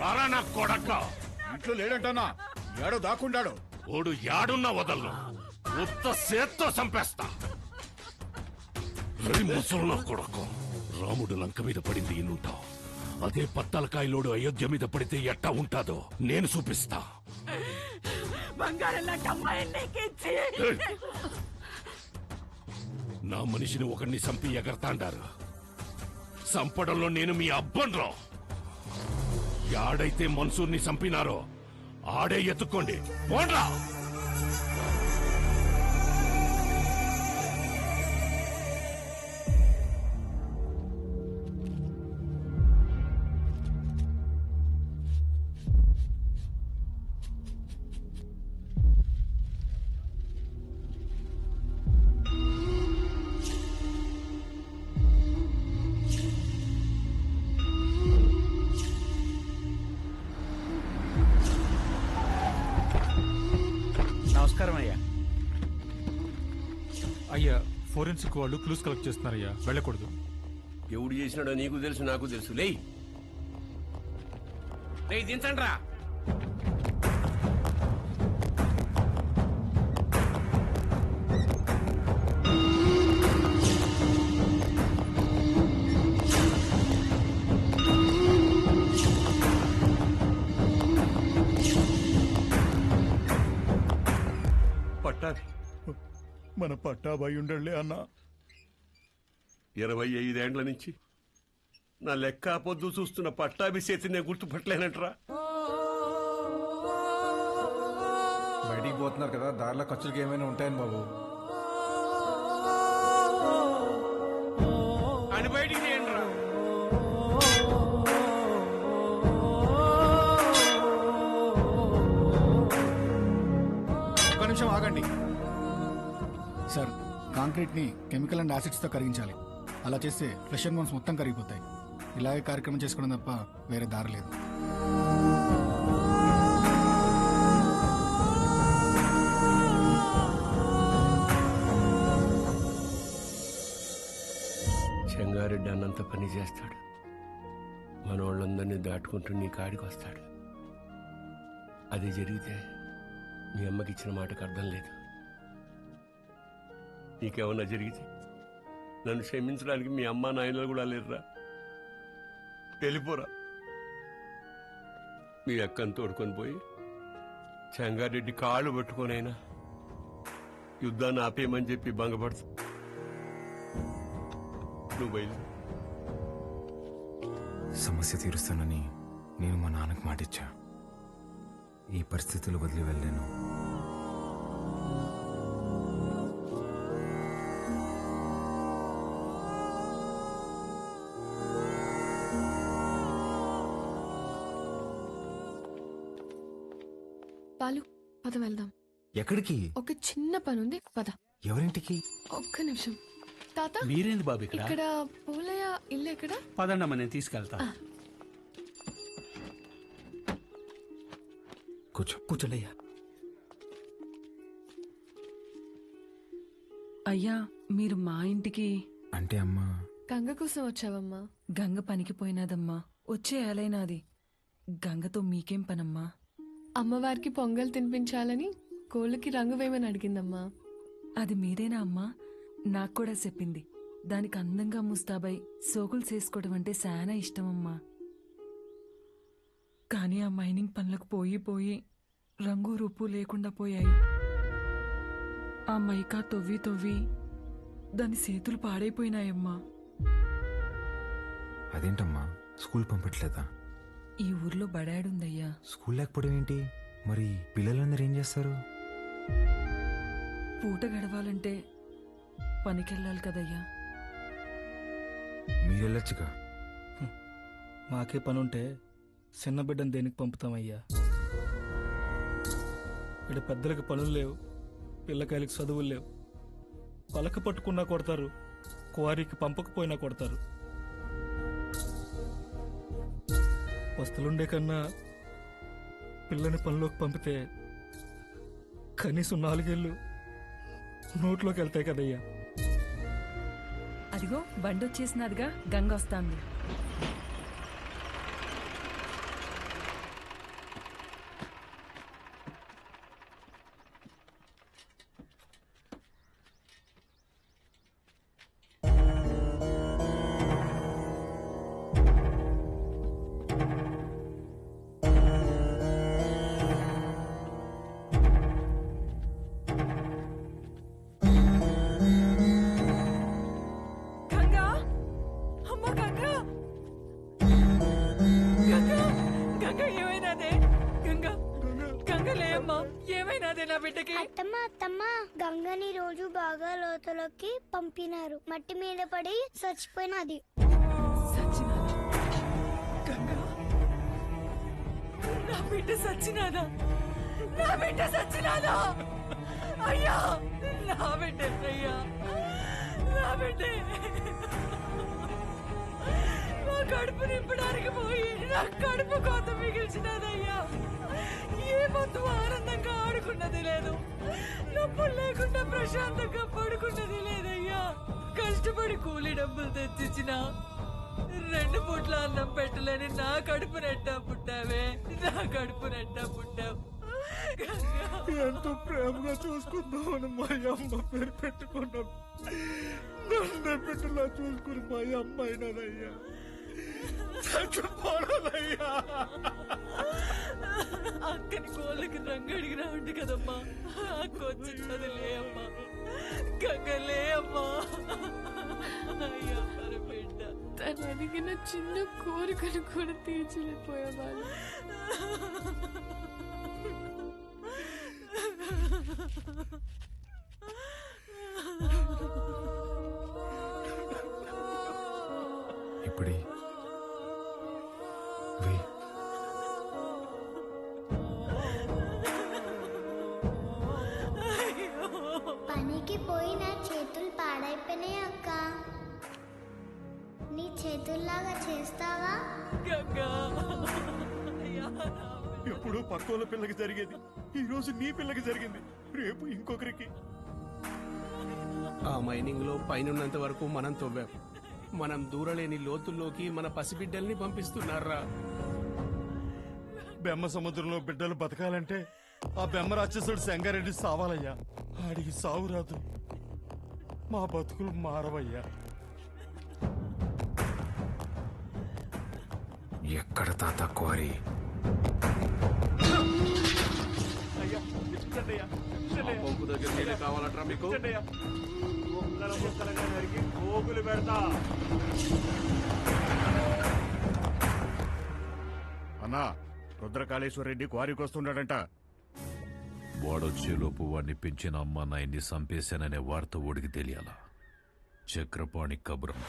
రారా నా కొడక్క ఇంట్లో లేడంటన్నా ఏడో దాక్కుండాడు ఓడు యాడున్నా వదలను. ఉత్త సేత్తో చంపేస్తా. రే ముసలు నా రాముడు లంక మీద పడింది ఇల్లుంటావు అదే పత్తలకాయలోడు అయోధ్య మీద పడితే ఎట్టా ఉంటాదో నేను చూపిస్తా. బంగారం లాంటి అమ్మాయిని నా మనిషిని ఒకరిని చంపి ఎగరతాండారు చంపడంలో నేను మీ అబ్బన్రో యాడైతే మన్సూర్ని చంపినారో ఆడే ఎత్తుకోండి పోండ్రా. నమస్కారం అయ్యా. అయ్యా ఫోరెన్సిక్ వాళ్ళు క్లూస్ కలెక్ట్ చేస్తున్నారయ్యా. వెళ్ళకూడదు. ఎవడు చేసినాడో నీకు తెలుసు నాకు తెలుసు. లేయ్. లేయ్ దించండి రా పట్టాది మన పట్టాబాయి ఉండలే అన్నా. ఇరవై ఐదేండ్ల నుంచి నా లెక్క పొద్దు చూస్తున్న పట్టాభిషేతి నేను గుర్తుపట్టలేనంటరా. బయటికి పోతున్నారు కదా దారిలో ఖర్చులకి ఏమైనా ఉంటాయని బాబు. సార్ కాంక్రీట్ని కెమికల్ అండ్ యాసిడ్స్తో కరిగించాలి. అలా చేస్తే ఫ్రెష్ అండ్ బోన్స్ మొత్తం కరిగిపోతాయి. ఇలాగే కార్యక్రమం చేసుకోవడం తప్ప వేరే దారి లేదు. చెంగారెడ్డి అన్నంత పని చేస్తాడు. మన వాళ్ళందరినీ దాటుకుంటూ నీ కాడికి వస్తాడు. అది జరిగితే మీ అమ్మకి ఇచ్చిన మాటకు అర్థం లేదు. నీకేమన్నా జరిగితే నన్ను క్షమించడానికి మీ అమ్మ నాయనలు కూడా లేరురా. వెళ్ళిపోరా. మీ అక్కను తోడుకొని పోయి చెంగారెడ్డి కాళ్ళు పట్టుకొనైనా యుద్ధాన్ని ఆపేయమని చెప్పి భంగపడుతు. నువ్వు బయలు సమస్య తీరుస్తానని నేను మా నాన్నకు మాటిచ్చా. ఈ పరిస్థితులు వదిలి వెళ్ళాను బాలు పద వెళ్దాం. ఎక్కడికి? ఒక చిన్న పని ఉంది పద. ఎవరింటికి? ఒక్క నిమిషం. తాత? మీరేంది బాబు ఇక్కడ? ఇక్కడ పూలయ్య ఇల్లు ఎక్కడ? పదండమ్మ నేను తీసుకెళ్తా. కూర్చో కూర్చోండి అయ్యా అయ్యా మీరు మా ఇంటికి. అంటే అమ్మా. గంగ కోసం వచ్చావమ్మా. గంగ పనికి పోయినాదమ్మా. వచ్చే ఏలైనాది. గంగతో మీకేం పనమ్మా? అమ్మవారికి పొంగల్ తినిపించాలని కోళ్ళకి రంగు వేయమని అడిగిందమ్మా. అది మీరేనా అమ్మా? నాకు కూడా చెప్పింది. దానికి అందంగా ముస్తాబై సోకులు చేసుకోవడం అంటే శానా ఇష్టమమ్మా. కానీ ఆ మైనింగ్ పనులకు పోయి పోయి రంగు రూపు లేకుండా పోయాయి. ఆ మైకా తొవ్వి తొవ్వి దాని చేతులు పాడైపోయినాయమ్మా. అదేంటమ్మా? స్కూల్ పంపట్లేదా? ఈ ఊర్లో బడాడుందయ్యా. స్కూల్ లేకపోవడం ఏంటి? మరి పిల్లలందరూ ఏం చేస్తారు? పూట గడవాలంటే పనికెళ్ళాలి కదయ్యా. మీరు వెళ్ళొచ్చుగా మాకే పని ఉంటే చిన్న బిడ్డను దేనికి పంపుతామయ్యా? ఇక్కడ పెద్దలకు పనులు లేవు పిల్లకాయలకు చదువులు లేవు. పలక పట్టుకున్నా కొడతారు క్వారీకి పంపకపోయినా కొడతారు. వస్తులుండే కన్నా పిల్లని పనిలోకి పంపితే కనీసం నాలుగేళ్ళు నోట్లోకి వెళ్తాయి కదయ్యా. అదిగో బండి వచ్చేసినదిగా గంగ వస్తాంది సచ్చినాదే నా బిడ్డకి? అత్తమ్మ అత్తమ్మ గంగని రోజు బాగా లోతులోకి పంపినారు. మట్టి మీద పడి చచ్చిపోయినది. సచ్చినాదా? గంగా? నా బిడ్డ సచ్చినాదా? నా బిడ్డ సచ్చినాదా? అయ్యా నా బిడ్డ అయ్యా నా బిడ్డే. నా కడుపు నింపడానికి పోయి నా కడుపు కోత మిగిల్చినదయ్యా. ఏ పొద్దు ఆనందంగా ఆడుకున్నది లేదు. నొప్పులు లేకుండా ప్రశాంతంగా పడుకున్నది లేదయ్యా. కష్టపడి కూలి డబ్బులు తెచ్చిచ్చిన రెండు పూట్ల అన్నం పెట్టలేని నా కడుపు నెట్టా పుట్టావే. నా కడుపు నెట్టా పుట్టావు. ఎంతో ప్రేమగా చూసుకుందామని మా అమ్మ పేరు పెట్టుకున్నాం. నన్ను బిడ్డలా చూసుకుని మా అమ్మ అయినదయ్యా. చచ్చిపోనదయ్యా. అక్కని కోళ్ళకి రంగు అడిగినా ఉంది కదమ్మా. అక్క వచ్చినది లే అమ్మా. గంగ లే అమ్మా. అయ్యో బిడ్డ. తను అడిగిన చిన్న కోరికను కూడా తీర్చలేకపోయేవాళ్ళు. ఇప్పుడే చేతులు పాడైపోయినాయి అక్క. నీ చేతుల్లాగా చేస్తావా. ఎప్పుడు పక్కోళ్ళ పిల్లకి జరిగేది. ఈ రోజు నీ పిల్లకి జరిగింది. రేపు ఇంకొకరికి. ఆ మైనింగ్లో పైనున్నంత వరకు మనం తవ్వాం. మనం దూరలేని లోతుల్లోకి మన పసిబిడ్డల్ని పంపిస్తున్నారా? బెమ్మ సముద్రంలో బిడ్డలు బతకాలంటే ఆ బెమ్మ రాక్షసుడు సంగారెడ్డి సావాలయ్యా. ఆడికి సావు రాదు. మా బతుకులు మారవయ్యా. ఎక్కడ తాత క్వారీ కావాలట్రా మీకు? పెడతా. అన్నా రుద్రకాళేశ్వర రెడ్డి క్వారీకి వస్తున్నాడంట వాడొచ్చేలోపు వాడిని పెంచిన అమ్మ నాయన్ని చంపేశాననే వార్త ఓడికి తెలియాలా? చక్రపాణి కబురం.